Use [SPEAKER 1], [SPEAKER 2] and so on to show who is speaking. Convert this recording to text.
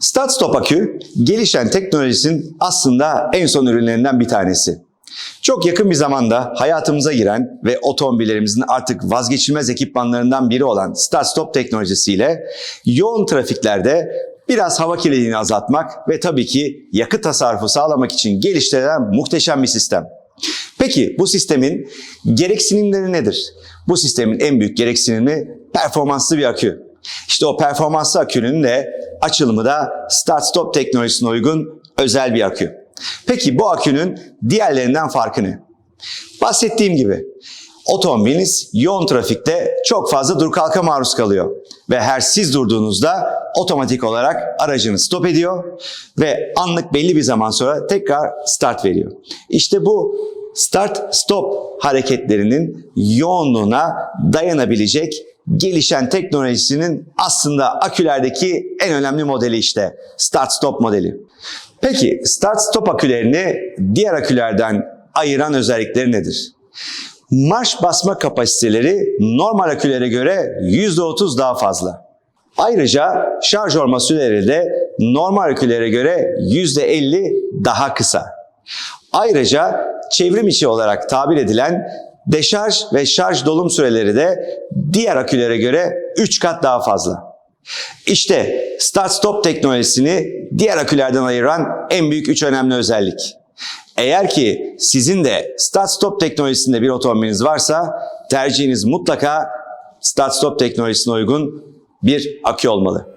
[SPEAKER 1] Start Stop akü gelişen teknolojisinin aslında en son ürünlerinden bir tanesi. Çok yakın bir zamanda hayatımıza giren ve otomobillerimizin artık vazgeçilmez ekipmanlarından biri olan Start Stop teknolojisiyle yoğun trafiklerde biraz hava kirliliğini azaltmak ve tabii ki yakıt tasarrufu sağlamak için geliştirilen muhteşem bir sistem. Peki bu sistemin gereksinimleri nedir? Bu sistemin en büyük gereksinimi performanslı bir akü. İşte o performanslı akünün de açılımı da Start Stop teknolojisine uygun özel bir akü. Peki bu akünün diğerlerinden farkı ne? Bahsettiğim gibi otomobiliniz yoğun trafikte çok fazla dur kalka maruz kalıyor. Ve her siz durduğunuzda otomatik olarak aracını stop ediyor ve anlık belli bir zaman sonra tekrar start veriyor. İşte bu start stop hareketlerinin yoğunluğuna dayanabilecek gelişen teknolojisinin aslında akülerdeki en önemli modeli işte start stop modeli. Peki start stop akülerini diğer akülerden ayıran özellikleri nedir? Marş basma kapasiteleri normal akülere göre %30 daha fazla. Ayrıca şarj olma süreleri de normal akülere göre %50 daha kısa. Ayrıca çevrim içi olarak tabir edilen deşarj ve şarj dolum süreleri de diğer akülere göre 3 kat daha fazla. İşte Start Stop teknolojisini diğer akülerden ayıran en büyük 3 önemli özellik. Eğer ki sizin de Start Stop teknolojisinde bir otomobiliniz varsa tercihiniz mutlaka Start Stop teknolojisine uygun bir akü olmalı.